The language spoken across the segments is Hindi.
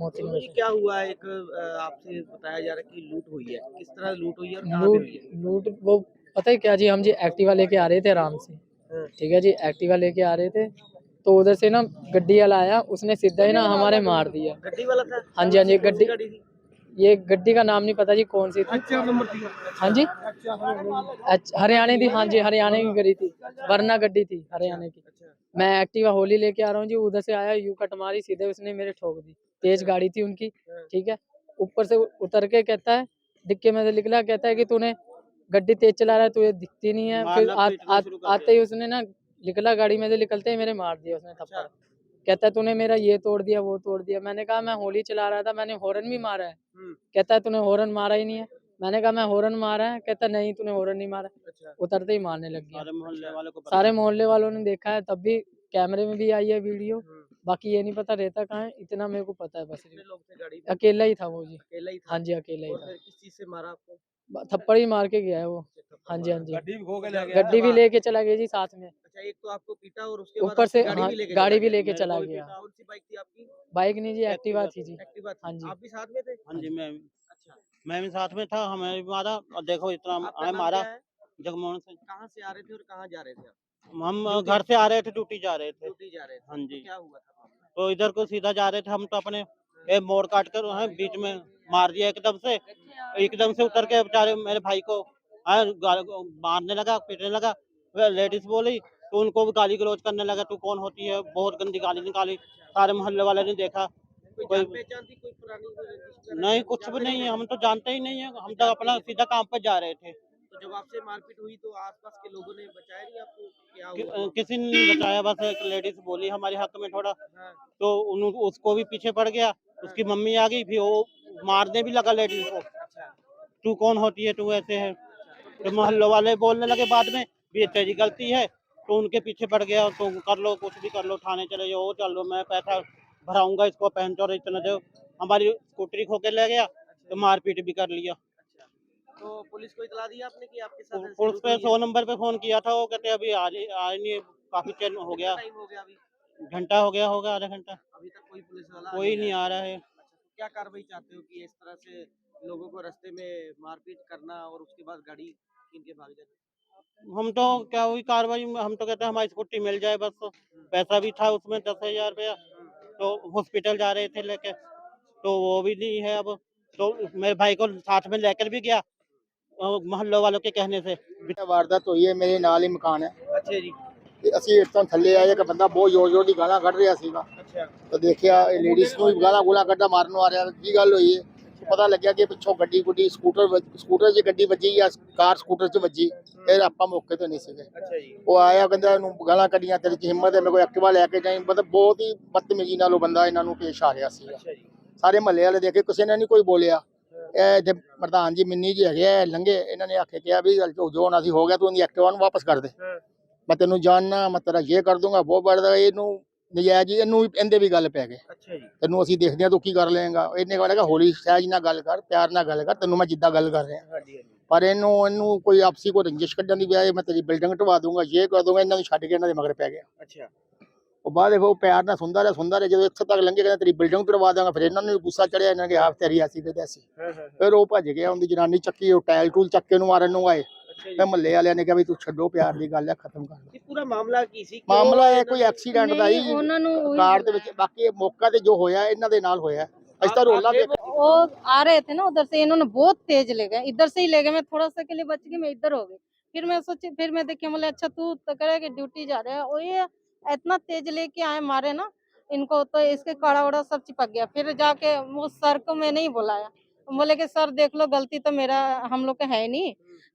मोती सोनू से क्या हुआ? एक आपसे बताया जा रहा है कि लूट हुई है। किस तरह लूट हुई है और है लूट लूट वो पता है क्या जी हम जी एक्टिवा लेके आ रहे थे आराम से। हाँ, ठीक है जी एक्टिवा लेके आ रहे थे। तो उधर से ना गड्डी वाला आया उसने सीधा ही ना हमारे मार दिया। गड्डी वाला था? हाँ जी हाँ जी गड्डी ये गड्डी का नाम नहीं पता जी कौन सी थी। अच्छा थी हाँ जी। अच्छा हरियाणा की हाँ जी हरियाणा की गड़ी थी। वरना गड्डी थी हरियाणा की। अच्छा। मैं एक्टिवा होली लेके आ रहा हूँ जी उधर से आया यू कट मारी सीधे उसने मेरे ठोक दी। तेज गाड़ी थी उनकी हाँ, ठीक है। ऊपर से उतर के कहता है डिक्के में से निकला कहता है कि तूने गड्डी तेज चला रहा है तुझे दिखती नहीं है। फिर आ, आ, आते ही उसने ना निकला गाड़ी में से निकलते ही मेरे मार दिया उसने थप्पड़। अच्छा। कहता है तूने मेरा ये तोड़ दिया वो तोड़ दिया। मैंने कहा मैं होली चला रहा था मैंने हॉर्न भी मारा है। कहता है तूने हॉर्न मारा ही नहीं है। मैंने कहा मैं हॉर्न मारा है। कहता नहीं तूने हॉर्न नहीं मारा। अच्छा। उतरते ही मारने लग गया। सारे मोहल्ले वालों ने देखा है तब भी कैमरे में भी आई है वीडियो। बाकी ये नहीं पता रहता कहाँ है इतना मेरे को पता है बस लोग थे गाड़ी में? अकेला ही था वो जी। अकेला ही था? हाँ जी अकेला ही था। किस चीज़ से मारा आपको? थप्पड़ ही मार के गया है वो। हाँ जी हाँ जी। गड्डी भी खो के ले गड्डी भी लेके चला गया जी साथ में। अच्छा एक तो आपको पीटा और उसके ऊपर से गाड़ी हाँ भी लेके गाड़ी चला भी गया। लेके चला गया। कौन सी बाइक थी आपकी? बाइक नहीं जी एक्टिवा थी जी। एक्टिवा हाँ जी। आप भी साथ में थे? हाँ जी मैं अच्छा। मैं भी साथ में था हमें भी मारा। और देखो इतना हमें मारा जगमोहन से कहाँ से आ रहे थे और कहाँ जा रहे थे हम घर से आ रहे थे ड्यूटी जा रहे थे। ड्यूटी जा रहे थे। हाँ तो जी। क्या हुआ था? तो इधर को सीधा जा रहे थे हम तो अपने ए, मोड़ काट कर वहाँ बीच में मार दिया एकदम से एकदम से उतर के बेचारे मेरे भाई को हाँ, मारने लगा पीटने लगा लेडीज़ बोली तो उनको भी गाली गलौज करने लगा तू कौन होती है? बहुत गंदी गाली निकाली सारे मोहल्ले वाले ने देखा कोई नहीं कुछ भी नहीं है हम तो जानते ही नहीं है हम तो अपना सीधा काम पर जा रहे थे। जब आपसे मारपीट हुई तो आसपास के लोगों ने बचाया नहीं आपको क्या कि, हुआ? किसी ने नहीं बचाया बस एक लेडीज़ बोली हमारे हक में थोड़ा। हाँ, तो उन, उसको भी पीछे पड़ गया उसकी मम्मी आ गई फिर वो मारने भी लगा लेडीज़ को। अच्छा। तू कौन होती है तू ऐसे है। तो मोहल्ले वाले बोलने लगे बाद में भी ये तेरी गलती है। तो उनके पीछे पड़ गया तो कर लो कुछ भी कर लो थाने चले जाओ चल लो मैं पैसा भराऊँगा इसको पहन और इतना दो। हमारी स्कूटरी खो के ले गया तो मारपीट भी कर लिया। अच्छा तो पुलिस को इतला दिया आपने कि आपके साथ पुलिस पे सौ नंबर पे फ़ोन किया था वो कहते अभी आज नहीं काफ़ी चेन हो गया। टाइम हो गया घंटा हो गया होगा आधा घंटा। अभी तक कोई पुलिस वाला कोई नहीं आ रहा है। अच्छा तो क्या कार्रवाई चाहते हो कि इस तरह से लोगों को रास्ते में मारपीट करना और उसके बाद गाड़ी छीन के भाग जाना? हम तो क्या हुई कार्रवाई? हम तो कहते हैं हमारी स्कूटी मिल जाए बस। तो पैसा भी था उसमें दस हज़ार रुपया। तो हॉस्पिटल जा रहे थे लेके। तो वो भी नहीं है अब। तो मेरे भाई को साथ में लेकर भी गया। मोहल्लों वालों के कहने से ਇਹ ਵਾਰਦਾਤ ਹੋਈ ਹੈ ਮੇਰੇ ਨਾਲ ਹੀ ਮਕਾਨ ਹੈ अच्छा जी ਤੇ ਅਸੀਂ ਇੱਥੋਂ ਥੱਲੇ ਆਏ ਇੱਕ ਬੰਦਾ ਬਹੁਤ ਜ਼ੋਰ ਜ਼ੋਰ ਦੀ ਗਾਲਾਂ ਕੱਢ ਰਿਹਾ ਸੀਗਾ अच्छा ਤਾਂ ਦੇਖਿਆ ਇਹ ਲੇਡੀਜ਼ ਨੂੰ ਵੀ ਗਾਲਾਂ ਗੂਲਾਂ ਕੱਢਦਾ ਮਾਰਨ ਨੂੰ ਆ ਰਿਹਾ ਕੀ ਗੱਲ ਹੋਈ ਹੈ ਪਤਾ ਲੱਗਿਆ ਕਿ ਪਿੱਛੋਂ ਗੱਡੀ ਗੁੱਡੀ ਸਕੂਟਰ ਵੱਜ- ਸਕੂਟਰ 'ਚ ਗੱਡੀ ਵੱਜੀ ਜਾਂ ਕਾਰ ਸਕੂਟਰ 'ਚ ਵੱਜੀ ਫਿਰ ਆਪਾਂ ਮੌਕੇ ਤੇ ਨਹੀਂ ਸੀਗੇ अच्छा जी ਉਹ ਆਇਆ ਕਹਿੰਦਾ ਇਹਨੂੰ ਗਾਲਾਂ ਕੱਢੀਆਂ ਤੇਰੀ 'ਚ ਹਿੰਮਤ ਹੈ ਮੇਰੇ ਕੋਲ ਐਕਟਿਵਾ ਲੈ ਕੇ ਜਾਈਂ ਮਤਲਬ ਬਹੁਤ ਹੀ ਬਦਤਮੀਜ਼ੀ ਨਾਲ ਉਹ ਬੰਦਾ ਇਹਨਾਂ ਨੂੰ ਪੇਸ਼ ਆ ਰਿਹਾ ਸੀਗਾ अच्छा जी ਸਾਰੇ ਮਹੱਲੇ ਵਾਲੇ ਦੇਖੇ ਕਿਸੇ ਨੇ ਨਹੀਂ ਕੋਈ ਬੋਲਿਆ ਇਹ ਜੇ ਪ੍ਰਧਾਨ ਜੀ ਮਿੰਨੀ ਜੀ ਹੈਗੇ ਆ ਲੰਗੇ ਇਹਨਾਂ ਨੇ ਆਖੇ ਕਿਹਾ ਵੀ ਜੋ ਹੋਣਾ ਸੀ ਹੋ ਗਿਆ ਤੂੰ ਇਹਦੀ ਐਕਟਿਵਾ ਨੂੰ ਵਾਪਸ ਕਰ ਦੇ। ਮੈਂ ਤੈਨੂੰ ਜਾਣਨਾ ਮੈਂ ਤੇਰਾ ਇਹ ਕਰ ਦੂੰਗਾ ਬਹੁਤ ਬੜਦਾ ਇਹਨੂੰ ਨਜਾਇਜ਼ ਇਹਨੂੰ ਇਹਦੇ ਵੀ ਗੱਲ ਪੈ ਗਏ। ਤੈਨੂੰ ਅਸੀਂ ਦੇਖਦੇ ਆ ਤੂੰ ਕੀ ਕਰ ਲਏਗਾ। ਇਹਨੇ ਕਹਿੰਦਾ ਹੋਲੀ ਸਹਿਜ ਨਾਲ ਗੱਲ ਕਰ ਪਿਆਰ ਨਾਲ ਗੱਲ ਕਰ ਤੈਨੂੰ ਮੈਂ ਜਿੱਦਾਂ ਗੱਲ ਕਰ ਰਿਹਾ। ਪਰ ਇਹਨੂੰ ਇਹਨੂੰ ਕੋਈ ਆਪਸੀ ਕੋ ਰੰਜਿਸ਼ ਕੱਢਣ ਦੀ ਬਜਾਏ ਮੈਂ ਤੇਰੀ ਬਿਲਡਿੰਗ ਢਵਾ ਦੂੰਗਾ ਇਹ ਕਰ ਦੂੰਗਾ ਇਹਨਾਂ ਨੂੰ ਛੱਡ ਕੇ ਇਹਨਾਂ ਦੇ ਮਗਰ ਪੈ ਗਿਆ। ਅੱਛਾ। ਉਹ ਬਾਅਦ ਦੇਖੋ ਉਹ ਪਿਆਰ ਨਾਲ ਸੁਣਦਾ ਰਿਹਾ ਸੁਣਦਾ ਰਿਹਾ ਜਦੋਂ ਇੱਥੇ ਤੱਕ ਲੰਘੇ ਕਹਿੰਦਾ ਤੇਰੀ ਬਿਲਡਿੰਗ ਤੁੜਵਾ ਦਾਂਗਾ ਫਿਰ ਇਹਨਾਂ ਨੂੰ ਵੀ ਗੁੱਸਾ ਚੜਿਆ ਇਹਨਾਂ ਨੇ ਆਪ ਤੇਰੀ ਐਸੀ ਤੇ ਤੈਸੀ हाँ हाँ ਫਿਰ ਉਹ ਭੱਜ ਗਿਆ ਉਹਦੀ ਜਨਾਨੀ ਚੱਕੀ ਉਹ ਟਾਇਲ ਟੂਲ ਚੱਕ ਕੇ ਉਹਨੂੰ ਮਾਰਨ ਨੂੰ ਆਏ अच्छा जी ਫਿਰ ਮਹੱਲੇ ਵਾਲਿਆਂ ਨੇ ਕਿਹਾ ਵੀ ਤੂੰ ਛੱਡੋ ਪਿਆਰ ਦੀ ਗੱਲ ਹੈ ਖਤਮ ਕਰ ਲਓ ਇਹ ਪੂਰਾ ਮਾਮਲਾ ਕੀ ਸੀ ਕਿਉਂ ਮਾਮਲਾ ਇਹ ਇਹਨਾਂ ਕੋਈ ਨੂੰ- ਐਕਸੀਡੈਂਟ ਦਾ ਹੀ ਉਹਨਾਂ ਨੂੰ ਉਹੀ ਕਾਰ ਦੇ ਵਿੱਚ ਬਾਕੀ ਇਹ ਮੌਕਾ ਤੇ ਜੋ ਹੋਇਆ ਇਹਨਾਂ ਦੇ ਨਾਲ ਹੋਇਆ ਅਸੀਂ ਤਾਂ ਰੋਲਾ ਵੇਖ वो आ रहे थे ना उधर से इन्होंने बहुत तेज ले गए इधर से ही ले गए मैं थोड़ा सा के लिए बच गई मैं इधर हो गई फिर मैं सोची फिर मैं देखी बोले अच्छा तू तो करे कि ड्यूटी जा रहा है और ये इतना तेज लेके आए मारे ना, इनको तो इसके कड़ा वड़ा सब चिपक गया। फिर जाके वो सर को मैं नहीं बुलाया। बोले कि, सर, देख लो, गलती तो मेरा, हम लोग का है नहीं।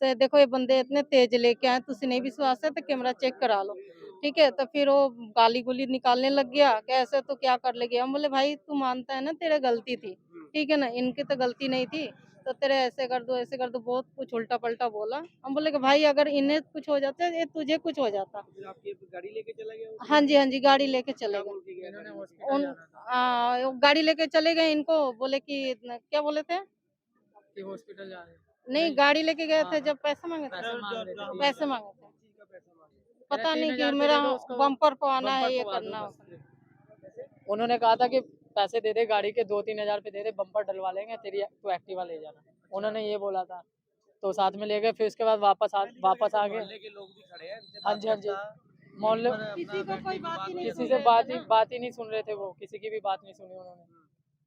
तो देखो, ये बंदे इतने तेज लेके आए तुझे नहीं विश्वास है तो कैमरा चेक करा लो। ठीक है तो फिर वो गाली गुली निकालने लग गया। कि ऐसे तो क्या कर लेगी हम बोले, भाई, तू मानता है ना, तेरे गलती थी। ठीक है ना, इनकी तो गलती नहीं थी। तो तेरे ऐसे कर दो ऐसे कर दो बहुत कुछ उल्टा पलटा बोला। हम बोले कि भाई अगर इन्हें कुछ हो जाता ये तुझे कुछ हो जाता। गाड़ी लेके चला वो? हाँ जी हाँ जी गाड़ी लेके चले गए। उन आ, गाड़ी लेके चले गए इनको बोले कि क्या बोले थे? हॉस्पिटल जा रहे नहीं गाड़ी लेके गए थे हाँ, जब पैसे मांगे थे। पैसे मांग थे? पता नहीं कि मेरा बम्पर को आना है ये करना। उन्होंने कहा था कि पैसे दे दे गाड़ी के दो तीन हज़ार रुपये दे दे बम्पर डलवा लेंगे तेरी तू एक्टिवा ले जाना। उन्होंने ये बोला था। तो साथ में ले गए फिर उसके बाद वापस आ वापस आ गए। मोहल्ले के लोग भी खड़े हैं हाँ जी, हाँ जी। मोहल्ले किसी को कोई बैठने की बात ही नहीं सुन से रहे बात थे ही बात ही नहीं सुन रहे थे वो किसी की भी बात नहीं सुनी उन्होंने।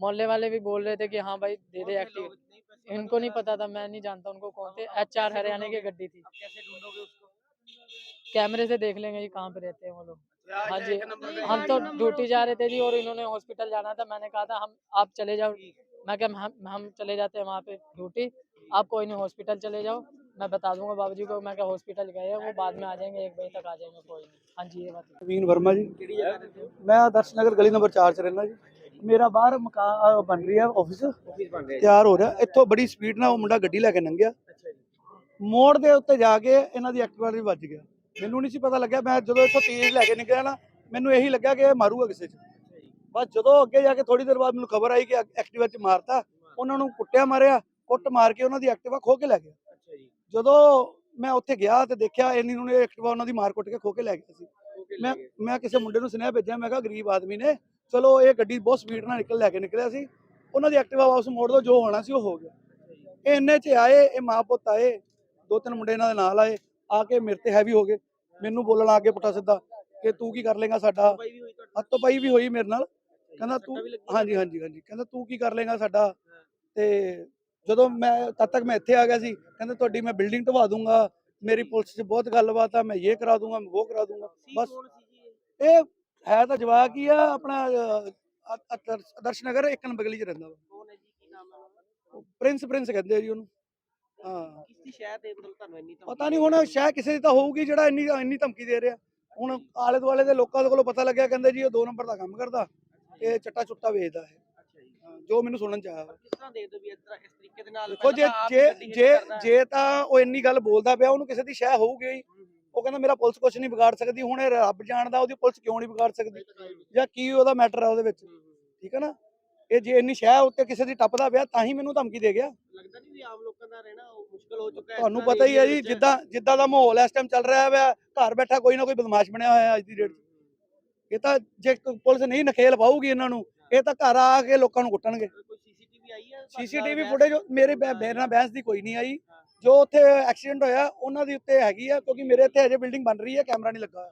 मोहल्ले वाले भी बोल रहे थे कि हाँ भाई दे दे एक्टिवा इनको नहीं पता था मैं नहीं जानता उनको कौन थे एच आर हरियाणा की गड्डी थी। अब कैसे ढूंढोगे उसको? कैमरे से देख लेंगे जी कहाँ पे रहते हैं वो लोग। हाँ जी नंबर नहीं, हम तो गाड़ी नंबर ड्यूटी जा रहे थे जी और इन्होंने हॉस्पिटल जाना था मैंने कहा था हम आप चले जाओ मैं क्या हम हम चले जाते हैं वहाँ पे ड्यूटी आप कोई नहीं हॉस्पिटल चले जाओ मैं बता दूंगा बाबूजी को मैं क्या हॉस्पिटल गए हैं वो बाद में आ जाएंगे एक बजे तक आ जाएंगे कोई नहीं हाँ जी ये बात ਨਵੀਨ ਵਰਮਾ ਜੀ ਕਿਹੜੀ ਜਗ੍ਹਾ ਤੇ ਹੋ ਮੈਂ ਆਦਰਸ਼ ਨਗਰ ਗਲੀ ਨੰਬਰ 4 ਚ ਰਹਿੰਦਾ ਜੀ ਮੇਰਾ ਬਾਹਰ ਮਕਾਨ ਬਣ ਰਹੀ ਹੈ ਆਫਿਸ ਆਫਿਸ ਬਣ ਰਿਹਾ ਤਿਆਰ ਹੋ ਰਿਹਾ ਇੱਥੋਂ ਬੜੀ ਸਪੀਡ ਨਾਲ ਉਹ ਮੁੰਡਾ ਗੱਡੀ ਲੈ ਕੇ ਲੰਘਿਆ ਅੱਛਾ ਜੀ ਮੋੜ ਦੇ ਉੱਤੇ ਜਾ ਕੇ ਇਹਨਾਂ ਦੀ ਐਕਟਿਵਾ ਵੀ ਵੱਜ ਗਿਆ ਮੈਨੂੰ ਨਹੀਂ ਸੀ ਪਤਾ ਲੱਗਿਆ। ਮੈਂ ਜਦੋਂ ਇੱਥੋਂ ਤੇਜ਼ ਲੈ ਕੇ ਨਿਕਲਿਆ ਨਾ ਮੈਨੂੰ ਇਹੀ ਲੱਗਿਆ ਕਿ ਇਹ ਮਾਰੂਗਾ ਕਿਸੇ 'ਚ। ਬਸ ਜਦੋਂ ਅੱਗੇ ਜਾ ਕੇ ਥੋੜੀ ਦੇਰ ਬਾਅਦ ਮੈਨੂੰ ਖਬਰ ਆਈ ਕਿ ਐਕਟਿਵਾ 'ਚ ਮਾਰਤਾ ਉਹਨਾਂ ਨੂੰ ਕੁੱਟਿਆ ਮਾਰਿਆ ਕੁੱਟ ਮਾਰ ਕੇ ਉਹਨਾਂ ਦੀ ਐਕਟਿਵਾ ਖੋ ਕੇ ਲੈ ਗਿਆ। ਅੱਛਾ ਜੀ। ਜਦੋਂ ਮੈਂ ਉੱਥੇ ਗਿਆ ਤੇ ਦੇਖਿਆ ਇੰਨੀ ਨੂੰ ਐਕਟਿਵਾ ਉਹਨਾਂ ਦੀ ਮਾਰ ਕੁੱਟ ਕੇ ਖੋ ਕੇ ਲੈ ਗਿਆ ਸੀ। ਮੈਂ ਮੈਂ ਕਿਸੇ ਮੁੰਡੇ ਨੂੰ ਸੁਨੇਹਾ ਭੇਜਿਆ ਮੈਂ ਕਿਹਾ ਗਰੀਬ ਆਦਮੀ ਨੇ ਚਲੋ ਇਹ ਗੱਡੀ ਬਹੁਤ ਸਪੀਡ ਨਾਲ ਨਿਕਲ ਲੈ ਕੇ ਨਿਕਲਿਆ ਸੀ। ਉਹਨਾਂ ਦੀ ਐਕਟਿਵਾ ਵਾਪਸ ਮੋੜ ਦੋ ਜੋ ਹੋਣਾ ਸੀ ਉਹ ਹੋ ਗਿਆ। ਇਹ ਇੰਨੇ ਚ ਆਏ ਇਹ ਮਾਂ ਪੁੱਤ ਆਏ ਦੋ ਤਿੰਨ ਮੁੰਡੇ ਇਹਨਾਂ ਦੇ ਨਾਲ ਆਏ ਆ ਕੇ ਮੇਰੇ ਤੇ ਹੈਵੀ ਹੋ ਗਏ। ਮੈਨੂੰ ਬੋਲਣ ਆ ਕੇ ਪੁੱਠਾ ਸਿੱਧਾ ਕਿ ਤੂੰ ਕੀ ਕਰ ਲੇਗਾ ਸਾਡਾ? ਹੱਥੋਂ ਪਾਈ ਵੀ ਹੋਈ ਮੇਰੇ ਨਾਲ। ਕਹਿੰਦਾ ਤੂੰ ਹਾਂਜੀ ਹਾਂਜੀ ਹਾਂਜੀ। ਕਹਿੰਦਾ ਤੂੰ ਕੀ ਕਰ ਲੇਗਾ ਸਾਡਾ? ਤੇ ਜਦੋਂ ਮੈਂ ਤਦ ਤੱਕ ਮੈਂ ਇੱਥੇ ਆ ਗਿਆ ਸੀ ਕਹਿੰਦਾ ਤੁਹਾਡੀ ਮੈਂ ਬਿਲਡਿੰਗ ਢਵਾ ਦੂੰਗਾ। ਮੇਰੀ ਪੁਲਿਸ 'ਚ ਬਹੁਤ ਗੱਲਬਾਤ ਆ ਮੈਂ ਇਹ ਕਰਾ ਦੂੰਗਾ ਮੈਂ ਉਹ ਕਰਾ ਦੂੰਗਾ। ਬਸ ਇਹ? ਹੈ ਤਾਂ ਜਵਾਕ ਹੀ ਆ ਆਪਣਾ ਅਦਰਸ਼ ਨਗਰ ਇੱਕ ਨੰਬਰ ਗਲੀ 'ਚ ਰਹਿੰਦਾ ਵਾ। ਪ੍ਰਿੰਸ ਪ੍ਰਿੰਸ ਕਹਿੰਦੇ ਆ ਜੀ ਉਹਨੂੰ। ਹਾਂ। ਕਿਸ ਦੀ ਸ਼ਾਇਦ ਹੈ ਮਤਲਬ ਤੁਹਾਨੂੰ ਇੰਨੀ ਧਮਕੀ ਪਤਾ ਨਹੀਂ ਹੁਣ ਸ਼ਾਇਦ ਕਿਸੇ ਦੀ ਤਾਂ ਹੋਊਗੀ ਜਿਹੜਾ ਇੰਨੀ ਇੰਨੀ ਧਮਕੀ ਦੇ ਰਿਹਾ। ਹੁਣ ਆਲੇ ਦੁਆਲੇ ਦੇ ਲੋਕਾਂ ਦੇ ਕੋਲੋਂ ਪਤਾ ਲੱਗਿਆ ਕਹਿੰਦੇ ਜੀ ਇਹ ਦੋ ਨੰਬਰ ਦਾ ਕੰਮ ਕਰਦਾ। ਇਹ ਚੱਟਾ ਚੁੱਟਾ ਵੇਚਦਾ ਹੈ ਜੀ। ਹਾਂ, ਮੈਨੂੰ ਸੁਣਨ ਚ ਆਇਆ ਕਿਸ ਤਰ੍ਹਾਂ ਦੇਖਦੇ ਹੋ ਵੀ ਇਸ ਤਰ੍ਹਾਂ ਇਸ ਤਰੀਕੇ ਦੇ ਨਾਲ ਦੇਖੋ ਜੇ ਹੀ ਜੇ ਜੇ ਹੈ। ਜੇ ਤਾਂ ਉਹ ਇੰਨੀ ਗੱਲ ਬੋਲਦਾ ਪਿਆ ਉਹਨੂੰ ਕਿਸੇ ਦੀ ਸ਼ੈ ਹੋਊਗੀ। ਹੀ। ਹੂੰ, ਹੂੰ, ਉਹ ਕਹਿੰਦਾ ਮੇਰਾ ਪੁਲਿਸ ਕੁਝ ਨਹੀਂ ਵਿਗਾੜ ਸਕਦੀ ਹੁਣ ਇਹ ਰੱਬ ਜਾਣਦਾ ਉਹਦੀ ਪੁਲਿਸ ਕਿਉਂ ਨਹੀਂ ਵਿਗਾੜ ਸਕਦੀ? ਜਾਂ ਕੀ ਉਹਦਾ ਮੈਟਰ ਆ ਉਹਦੇ ਵਿੱਚ? ਹੂੰ, ਹੂੰ। ਠੀਕ ਹੈ ਨਾ? ਇਹ ਜੇ ਇੰਨੀ ਸ਼ੈ ਉੱਤੇ ਕਿਸੇ ਦੀ ਟੱਪਦਾ ਪਿਆ ਤਾਂ ਹੀ ਮੈਨੂੰ ਧਮਕੀ ਦੇ ਗਿਆ। ਲੱਗਦਾ ਨਹੀਂ ਵੀ ਆਮ ਲੋਕਾਂ ਦਾ ਰਹਿਣਾ ਉਹ ਮੁਸ਼ਕਲ ਹੋ ਚੁੱਕਾ ਹੈ ਇਸ ਤੁਹਾਨੂੰ ਪਤਾ ਹੀ ਹੈ ਜੀ। ਜਿੱਦਾਂ ਜਿੱਦਾਂ ਦਾ ਮਾਹੌਲ ਇਸ ਟਾਈਮ ਚੱਲ ਰਿਹਾ ਹੈ ਘਰ ਬੈਠਾ ਕੋਈ ਨਾ ਕੋਈ ਬਦਮਾਸ਼ ਬਣਿਆ ਹੋਇਆ ਅੱਜ ਦੀ ਡੇਟ ਇਹ ਤਾਂ ਜੇ ਪੁਲਿਸ ਨਹੀਂ ਨਖੇਲ ਪਾਊਗੀ ਇਹਨਾਂ ਨੂੰ ਇਹ ਤਾਂ ਘਰ ਆ ਕੇ ਲੋਕਾਂ ਨੂੰ ਕੁੱਟਣਗੇ। ਸੀਸੀਟੀਵੀ ਫੁਟੇਜ ਮੇਰੇ ਮੇਰੇ ਨਾਲ ਬਹਿਸ ਦੀ ਕੋਈ ਨਹੀਂ ਆਈ। ਜੋ ਉੱਥੇ ਐਕਸੀਡੈਂਟ ਹੋਇਆ ਉਹਨਾਂ ਦੀ ਉੱਤੇ ਹੈਗੀ ਆ ਕਿਉਂਕਿ ਮੇਰੇ ਇੱਥੇ ਅਜੇ ਬਿਲਡਿੰਗ ਬਣ ਰਹੀ ਹੈ ਕੈਮਰਾ ਨਹੀਂ ਲੱਗਾ ਹੋਇਆ।